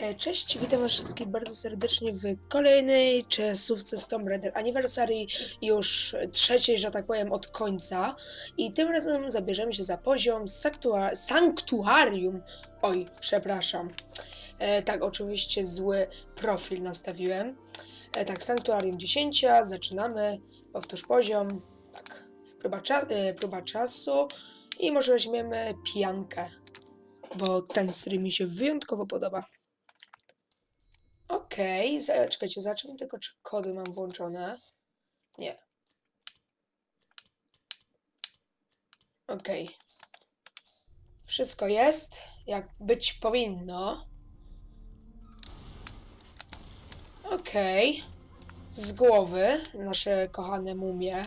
E, Cześć, witam was wszystkich bardzo serdecznie w kolejnej czasówce z Tomb Raider Anniversary, już trzeciej, że tak powiem, od końca. I tym razem zabierzemy się za poziom sanktua- Sanktuarium. Oj, przepraszam. E, tak, oczywiście zły profil nastawiłem. E, tak, Sanktuarium 10, zaczynamy. Powtórz poziom. Tak, próba, cza- e, próba czasu. I może weźmiemy pijankę, bo ten stream mi się wyjątkowo podoba. Okej, za- czekajcie, zacznę tylko, czy kody mam włączone. Nie. Okej. Wszystko jest, jak być powinno. Okej. Z głowy nasze kochane mumie.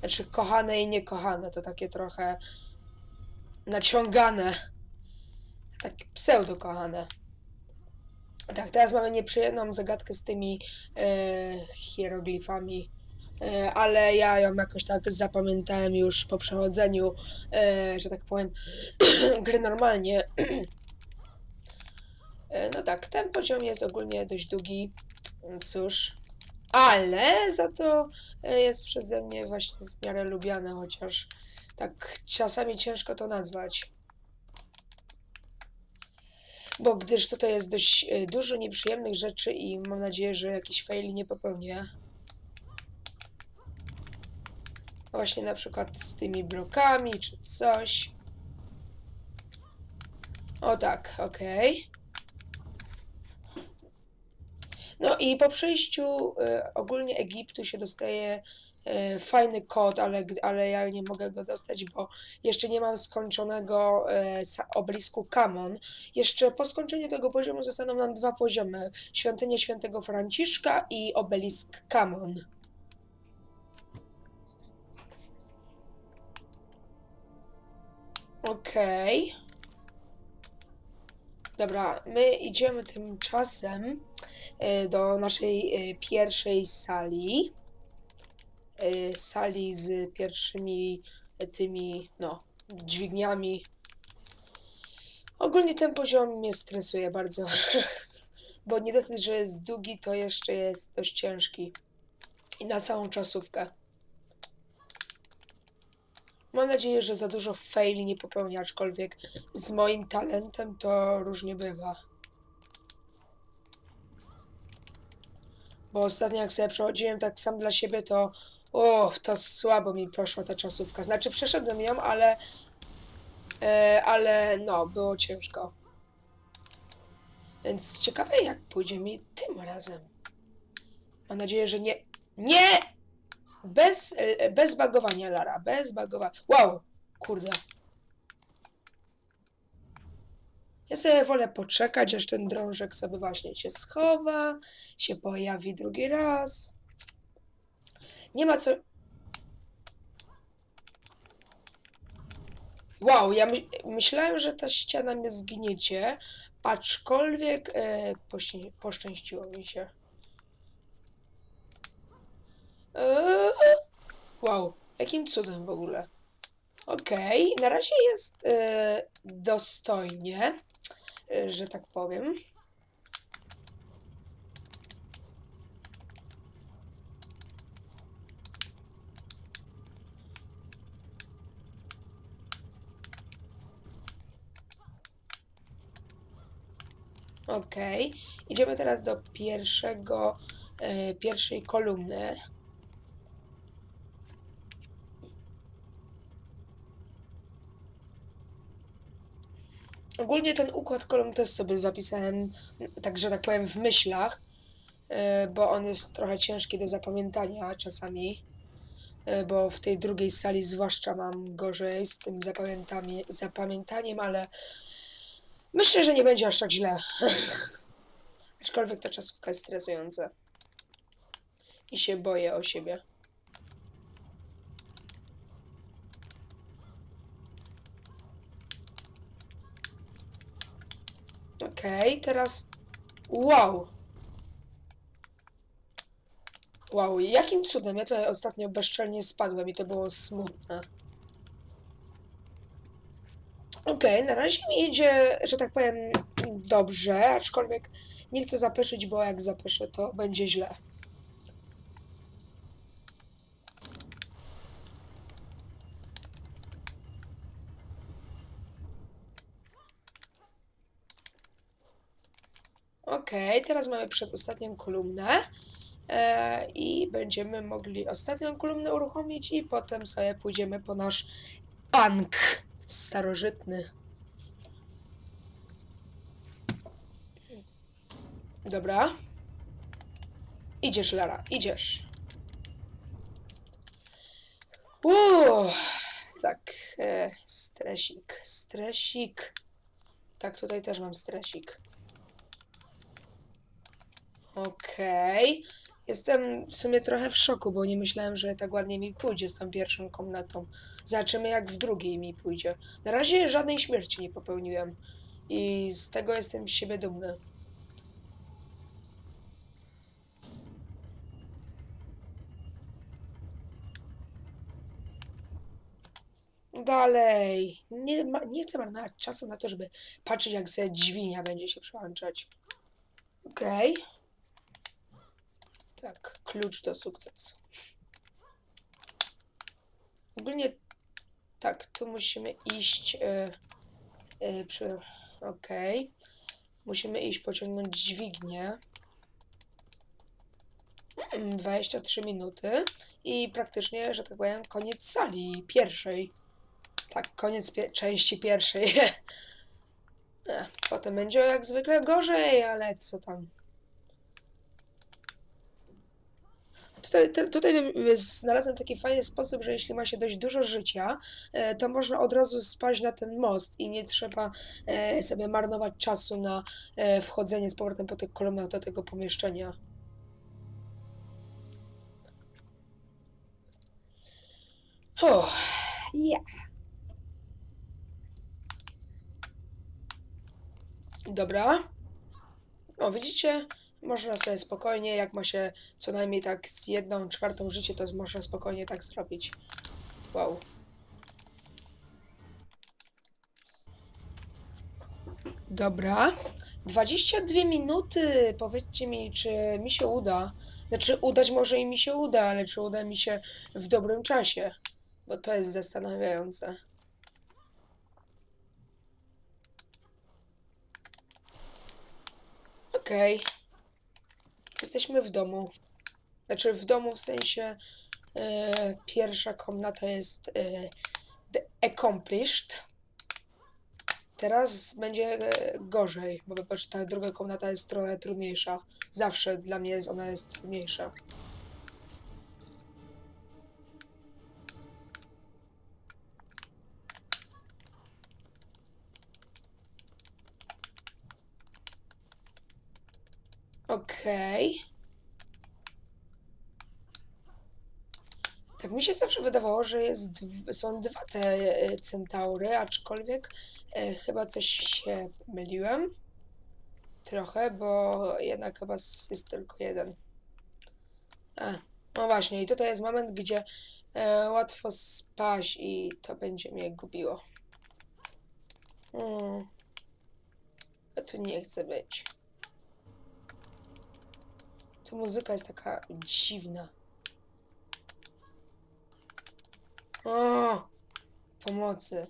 Znaczy, kochane i niekochane, to takie trochę naciągane. Takie pseudo kochane. Tak, teraz mamy nieprzyjemną zagadkę z tymi e, hieroglifami, e, ale ja ją jakoś tak zapamiętałem już po przechodzeniu, e, że tak powiem, gry normalnie. e, no tak, ten poziom jest ogólnie dość długi, cóż, ale za to e, jest przeze mnie właśnie w miarę lubiany, chociaż tak czasami ciężko to nazwać bo gdyż tutaj jest dość e, dużo nieprzyjemnych rzeczy i mam nadzieję, że jakiś faili nie popełnię. Właśnie na przykład z tymi blokami czy coś. O tak, okej. No i po przejściu e, ogólnie Egiptu się dostaje fajny kod, ale, ale ja nie mogę go dostać, bo jeszcze nie mam skończonego e, obelisku Kamon. Jeszcze po skończeniu tego poziomu zostaną nam dwa poziomy. Świątynia Świętego Franciszka i obelisk Kamon. Okej. Dobra, my idziemy tymczasem e, do naszej e, pierwszej sali. E, Sali z pierwszymi e, tymi, no, dźwigniami. Ogólnie ten poziom mnie stresuje bardzo. Bo nie dosyć, że jest długi, to jeszcze jest dość ciężki. I na całą czasówkę. Mam nadzieję, że za dużo faili nie popełnię, aczkolwiek z moim talentem to różnie bywa. Bo ostatnio jak sobie przechodziłem tak sam dla siebie, to o, to słabo mi poszła ta czasówka. Znaczy przeszedłem ją, ale e, ale no, było ciężko. Więc ciekawe jak pójdzie mi tym razem. Mam nadzieję, że nie... Nie! Bez, e, bez bagowania, Lara. Bez bagowania. Wow! Kurde. Ja sobie wolę poczekać, aż ten drążek sobie właśnie się schowa, się pojawi drugi raz. Nie ma co... Wow, ja my, myślałem, że ta ściana mnie zgniecie, aczkolwiek e, poszczęściło mi się. Eee, wow, jakim cudem w ogóle. Okej, na razie jest e, dostojnie, e, że tak powiem. Okej, idziemy teraz do pierwszego, e, pierwszej kolumny. Ogólnie ten układ kolumn też sobie zapisałem, tak że tak powiem, w myślach, e, bo on jest trochę ciężki do zapamiętania czasami, e, bo w tej drugiej sali zwłaszcza mam gorzej z tym zapamiętaniem, ale myślę, że nie będzie aż tak źle. Aczkolwiek ta czasówka jest stresująca. I się boję o siebie. Okej, teraz. Wow! Wow, jakim cudem? Ja tutaj ostatnio bezczelnie spadłem i to było smutne. Okej, na razie mi idzie, że tak powiem, dobrze, aczkolwiek nie chcę zapeszyć, bo jak zapeszę, to będzie źle. Okej, teraz mamy przedostatnią kolumnę e, i będziemy mogli ostatnią kolumnę uruchomić i potem sobie pójdziemy po nasz bank starożytny. Dobra. Idziesz, Lara, idziesz. Uuu, tak, e, stresik, stresik. Tak, tutaj też mam stresik. Okej. Jestem w sumie trochę w szoku, bo nie myślałem, że tak ładnie mi pójdzie z tą pierwszą komnatą. Zobaczymy, jak w drugiej mi pójdzie. Na razie żadnej śmierci nie popełniłem. I z tego jestem z siebie dumny. Dalej. Nie, ma, nie chcę marnować czasu na to, żeby patrzeć, jak sobie dźwignia będzie się przełączać. Okej. Tak, klucz do sukcesu. Ogólnie tak, tu musimy iść. E, e, przy. Musimy iść pociągnąć dźwignię. Mm, 23 minuty i praktycznie, że tak powiem, koniec sali pierwszej. Tak, koniec pie części pierwszej. Eh, Potem będzie jak zwykle gorzej, ale co tam. Tutaj, te, tutaj wym- znalazłem taki fajny sposób, że jeśli ma się dość dużo życia, e, to można od razu spaść na ten most i nie trzeba e, sobie marnować czasu na e, wchodzenie z powrotem po tych kolumnach do tego pomieszczenia. O, ja. Dobra. O, widzicie? Można sobie spokojnie, jak ma się co najmniej tak z jedną czwartą życie, to można spokojnie tak zrobić. Wow. Dobra. 22 minuty. Powiedzcie mi, czy mi się uda. Znaczy, udać może i mi się uda, ale czy uda mi się w dobrym czasie? Bo to jest zastanawiające. Okej. Jesteśmy w domu. Znaczy w domu w sensie e, pierwsza komnata jest e, the accomplished. Teraz będzie e, gorzej, bo ta druga komnata jest trochę trudniejsza. Zawsze dla mnie jest ona jest trudniejsza. Okej. Tak mi się zawsze wydawało, że jest, są dwa te e, centaury, aczkolwiek e, chyba coś się myliłem. Trochę, bo jednak chyba jest tylko jeden. A, no właśnie, i tutaj jest moment, gdzie e, łatwo spaść i to będzie mnie gubiło. Hmm. Ja tu nie chcę być. Muzyka jest taka dziwna. O! Pomocy.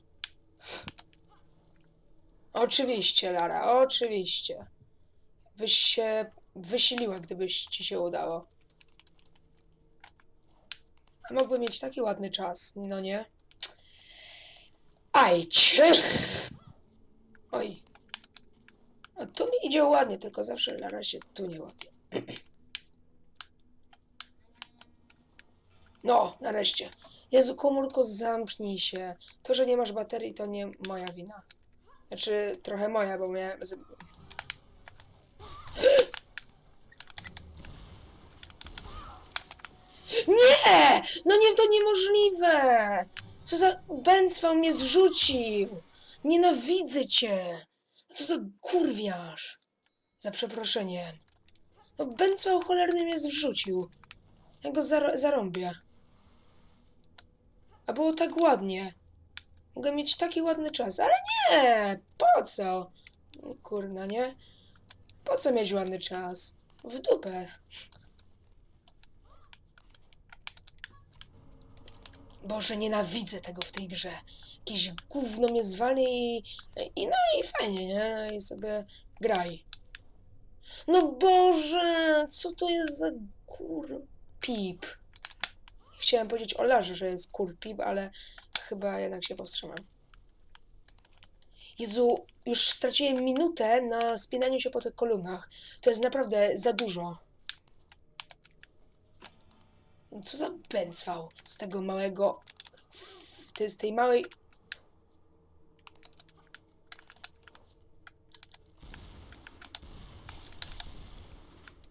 Oczywiście, Lara, oczywiście. Byś się wysiliła, gdybyś ci się udało. A mógłby mieć taki ładny czas, no nie? Ajdź! Oj. A tu mi idzie ładnie, tylko zawsze Lara się tu nie łapie. No, nareszcie. Jezu, komórko, zamknij się. To, że nie masz baterii, to nie moja wina. Znaczy, trochę moja, bo z- Nie! No nie, to niemożliwe! Co za... Bęcwał mnie zrzucił! Nienawidzę cię! Co za kurwiarz! Za przeproszeniem. No, Bęcwał cholerny mnie zrzucił. Ja go zar zarąbię. A było tak ładnie. Mogę mieć taki ładny czas, ale nie! Po co? Kurna, nie? Po co mieć ładny czas? W dupę. Boże, nienawidzę tego w tej grze. Jakieś gówno mnie zwali i, i no i fajnie, nie? No I sobie graj. No Boże, co to jest za kur... pip? Chciałem powiedzieć o Larze, że jest kur pip, ale chyba jednak się powstrzymam. Jezu, już straciłem minutę na spinaniu się po tych kolumnach. To jest naprawdę za dużo. Co za bęcwał z tego małego... Z tej małej...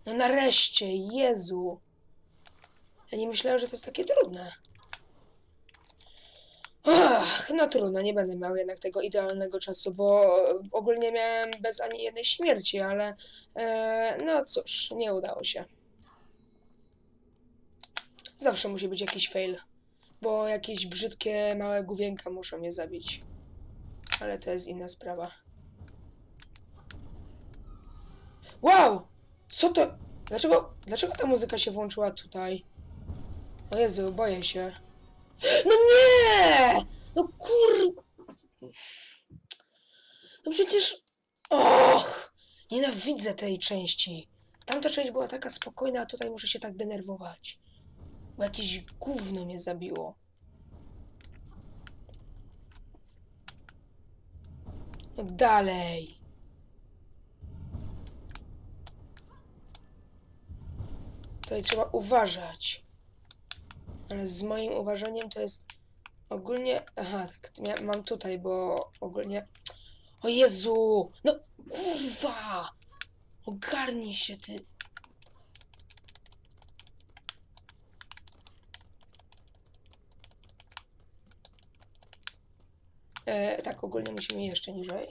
No nareszcie, Jezu. Ja nie myślałem, że to jest takie trudne. Ach, no trudno, nie będę miał jednak tego idealnego czasu, bo ogólnie miałem bez ani jednej śmierci, ale e, no cóż, nie udało się. Zawsze musi być jakiś fail, bo jakieś brzydkie małe główienka muszą mnie zabić. Ale to jest inna sprawa. Wow! Co to? Dlaczego, dlaczego ta muzyka się włączyła tutaj? O Jezu, boję się. No nie! No kur... No przecież... Och! Nienawidzę tej części. Tamta część była taka spokojna, a tutaj muszę się tak denerwować. Bo jakieś gówno mnie zabiło. No dalej. Tutaj trzeba uważać. Ale z moim uważaniem to jest ogólnie. Aha, tak, mam tutaj, bo ogólnie. O Jezu! No kurwa! Ogarnij się ty. E, tak, ogólnie musimy jeszcze niżej.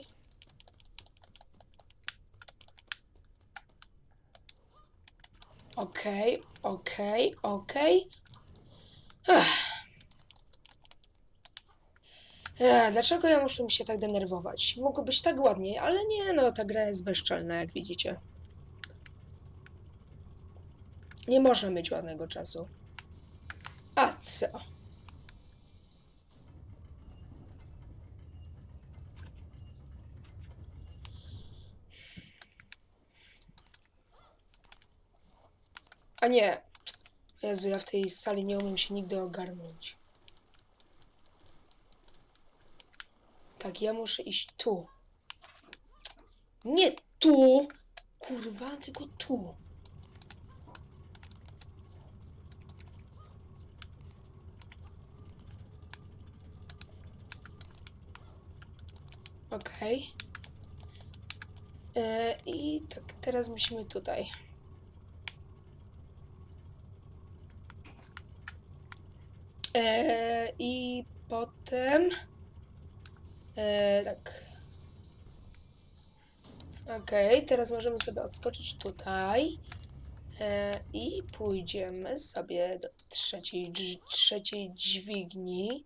Okej, okej, okej. Ech. Dlaczego ja muszę mi się tak denerwować? Mogło być tak ładniej, ale nie, no ta gra jest bezczelna, jak widzicie. Nie można mieć ładnego czasu. A co? A nie. Jezu, ja w tej sali nie umiem się nigdy ogarnąć. Tak, ja muszę iść tu. Nie tu! Kurwa, tylko tu. Okej. E, I tak, teraz musimy tutaj. E, I potem. E, tak. Okej, teraz możemy sobie odskoczyć tutaj. E, I pójdziemy sobie do trzeciej, drz- trzeciej dźwigni.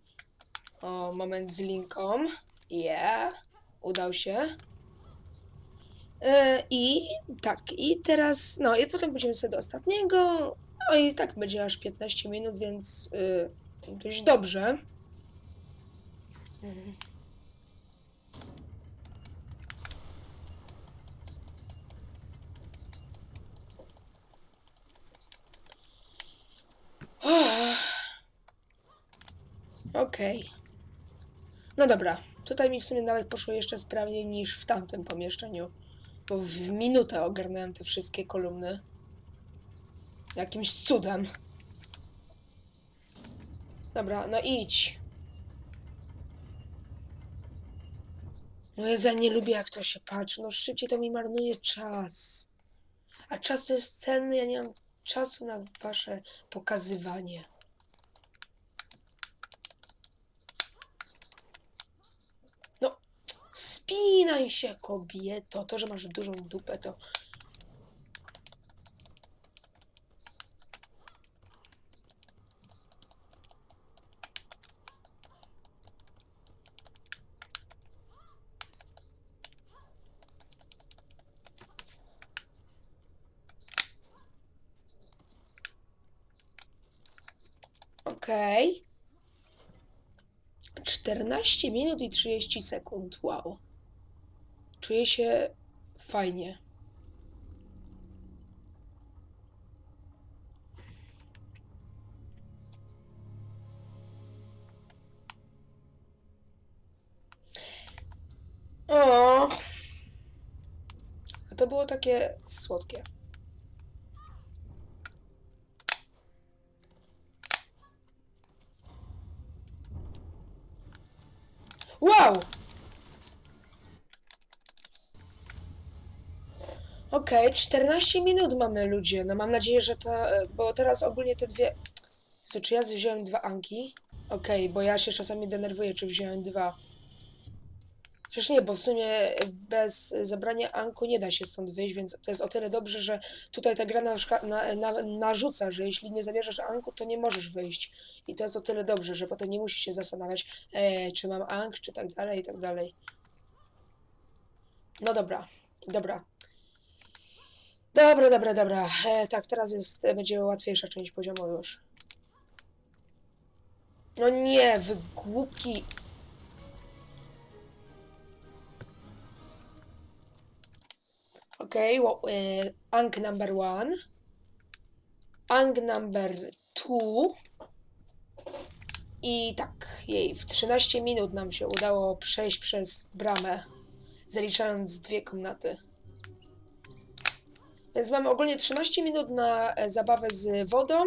O, moment z linką. Yeah, udał się. E, I tak, i teraz, no i potem pójdziemy sobie do ostatniego. No i tak będzie aż 15 minut, więc y, dość dobrze. Okej. No dobra, tutaj mi w sumie nawet poszło jeszcze sprawniej niż w tamtym pomieszczeniu. Bo w minutę ogarnąłem te wszystkie kolumny. Jakimś cudem. Dobra, no idź. No ja nie lubię jak to się patrzy. No szybciej to mi marnuje czas. A czas to jest cenny, ja nie mam czasu na wasze pokazywanie. No, wspinaj się, kobieto. To, że masz dużą dupę, to Okej. 14 minut i 30 sekund. Wow. Czuję się fajnie. O. To było takie słodkie. Wow! Okej, 14 minut mamy ludzie. No mam nadzieję, że ta. Bo teraz ogólnie te dwie. Jezu, czy ja wziąłem dwa anki? Okej, bo ja się czasami denerwuję, czy wziąłem dwa. Przecież nie, bo w sumie bez zabrania Anku nie da się stąd wyjść, więc to jest o tyle dobrze, że tutaj ta gra na, na, na, narzuca, że jeśli nie zabierzesz Anku, to nie możesz wyjść. I to jest o tyle dobrze, że potem nie musisz się zastanawiać, e, czy mam Ank, czy tak dalej, i tak dalej. No dobra, dobra. Dobra, dobra, dobra. E, tak, teraz jest, będzie łatwiejsza część poziomu już. No nie, wy Okay, well, uh, Ang number one. Ang number two. I tak, jej, w 13 minut nam się udało przejść przez bramę, zaliczając dwie komnaty. Więc mamy ogólnie 13 minut na e, zabawę z wodą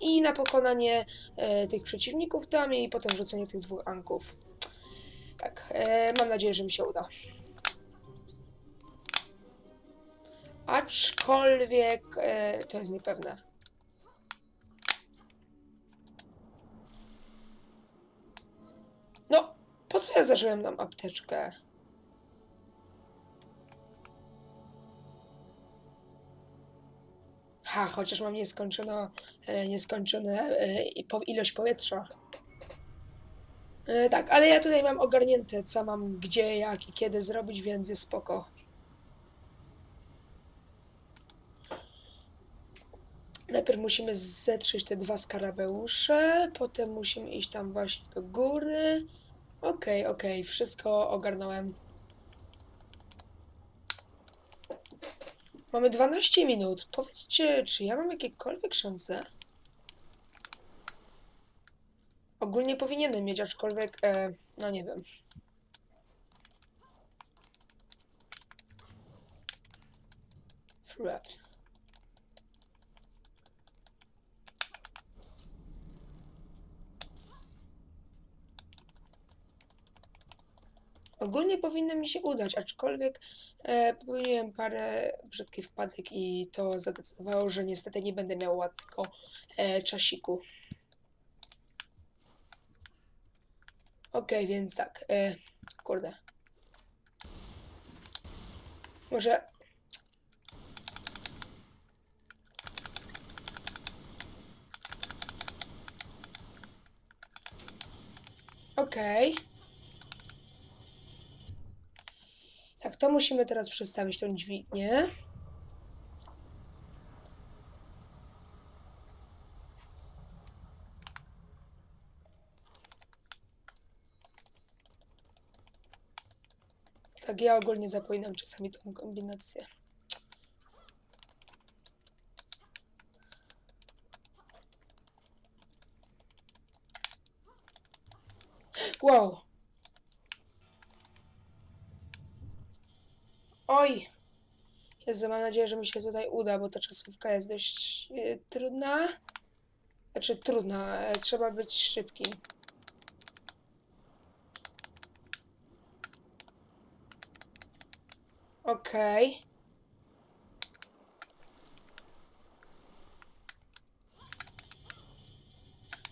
i na pokonanie e, tych przeciwników tam i potem rzucenie tych dwóch anków. Tak, e, mam nadzieję, że mi się uda. Aczkolwiek e, to jest niepewne. No, po co ja zażyłem nam apteczkę? Ha, chociaż mam nieskończono, e, nieskończone e, ilość powietrza. E, tak, ale ja tutaj mam ogarnięte, co mam gdzie, jak i kiedy zrobić, więc jest spoko. Najpierw musimy zetrzeć te dwa skarabeusze, potem musimy iść tam właśnie do góry. Okej, okej, wszystko ogarnąłem. Mamy 12 minut. Powiedzcie, czy ja mam jakiekolwiek szanse? Ogólnie powinienem mieć, aczkolwiek, e, no nie wiem. Threat. Ogólnie powinno mi się udać, aczkolwiek e, popełniłem parę brzydkich wpadek i to zadecydowało, że niestety nie będę miał ładnego e, czasiku. Okej, więc tak, e, kurde. Może... Okej. Tak, to musimy teraz przestawić tą dźwignię. Tak, ja ogólnie zapominam czasami tą kombinację. Wow. Oj! Jezu, mam nadzieję, że mi się tutaj uda, bo ta czasówka jest dość e, trudna. Znaczy trudna, e, trzeba być szybkim. Okej.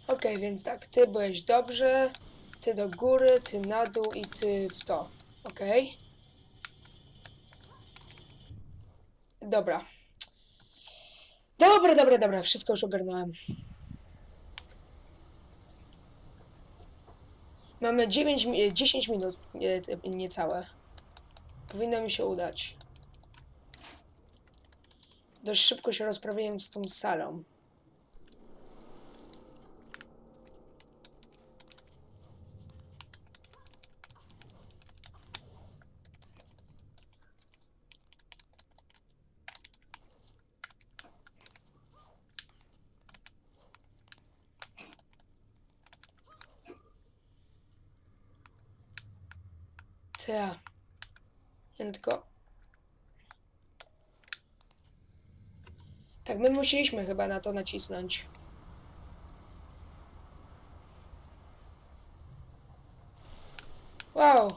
Okej, więc tak, ty byłeś dobrze, ty do góry, ty na dół i ty w to. Okej. Dobra. Dobra, dobra, dobra, wszystko już ogarnąłem. Mamy 9, mi- 10 minut, niecałe. Powinno mi się udać. Dość szybko się rozprawiłem z tą salą. Ta. Nie no tylko... Tak, my musieliśmy chyba na to nacisnąć. Wow.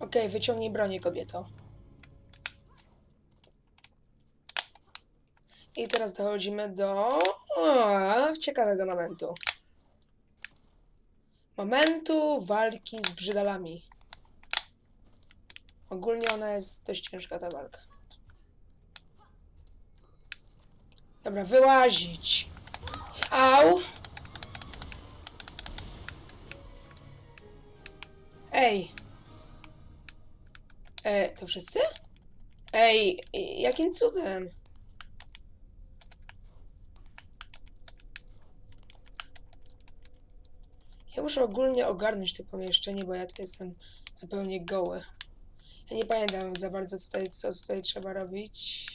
Okej, wyciągnij bronię, kobieto. I teraz dochodzimy do o, ciekawego momentu. Momentu walki z brzydalami. Ogólnie ona jest dość ciężka ta walka. Dobra, wyłazić. Au! Ej! E, to wszyscy? Ej, jakim cudem? Ja muszę ogólnie ogarnąć to pomieszczenie, bo ja tu jestem zupełnie goły. Ja nie pamiętam za bardzo tutaj, co tutaj trzeba robić.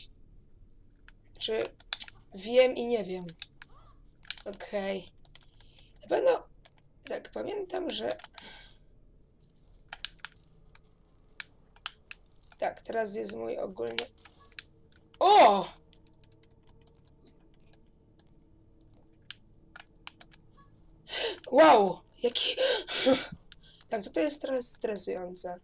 Czy wiem i nie wiem. Okej. Na pewno tak pamiętam, że. Tak, teraz jest mój ogólnie. O! Wow! Jaki. Tak, to jest trochę stresujące.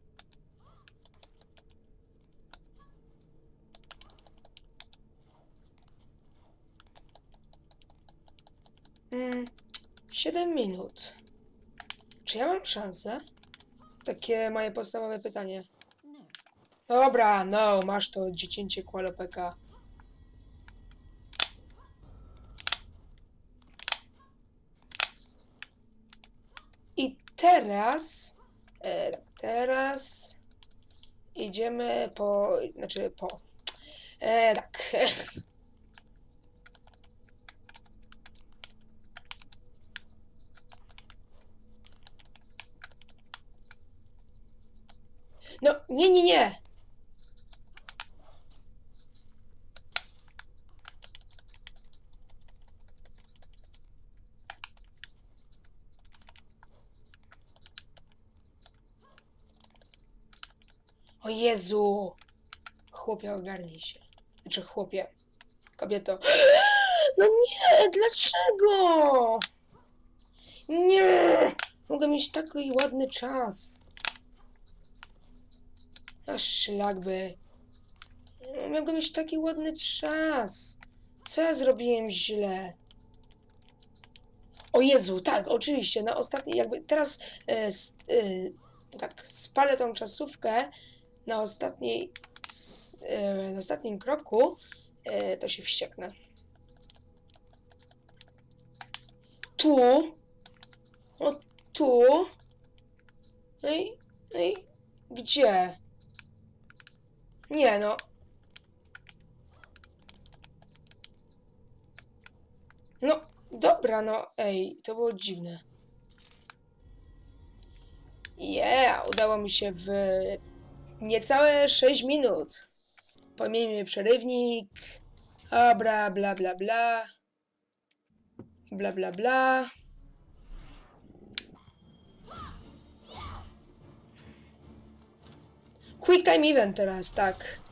Mm, 7 minut. Czy ja mam szansę? Takie moje podstawowe pytanie. Dobra, no, masz to dziecięcie kłalopeka. I teraz, e, teraz idziemy po, znaczy po, e, tak. No, nie, nie, nie. O Jezu! Chłopie, ogarnij się. Znaczy, chłopie. Kobieto. No nie, dlaczego? Nie! Mogę mieć taki ładny czas. A szlakby. No, Mogę mieć taki ładny czas. Co ja zrobiłem źle? O Jezu, tak, oczywiście, na ostatniej, jakby teraz e, s- e, tak, spalę tą czasówkę na ostatniej, e, na ostatnim kroku, e, to się wścieknę. Tu, o tu, no i, no i gdzie? Nie no. No, dobra, no, ej, to było dziwne. Yeah, udało mi się w niecałe 6 minut. Pomijmy przerywnik. Dobra, bla, bla, bla. Bla, bla, bla. Quick time event teraz, tak.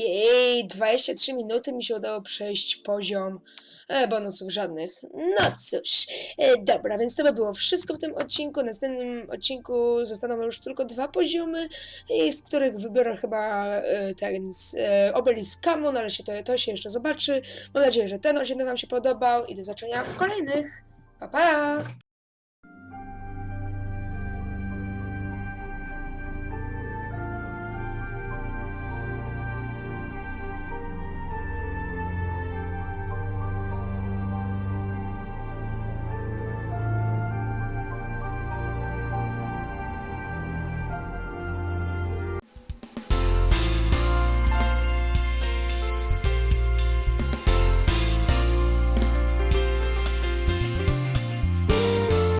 Jej, 23 minuty mi się udało przejść poziom. E, bonusów żadnych. No cóż, e, dobra, więc to by było wszystko w tym odcinku. W następnym odcinku zostaną już tylko dwa poziomy, i z których wybiorę chyba e, ten e, obelisk Kamon, ale się to, to się jeszcze zobaczy. Mam nadzieję, że ten odcinek Wam się podobał i do zobaczenia w kolejnych. Pa, pa!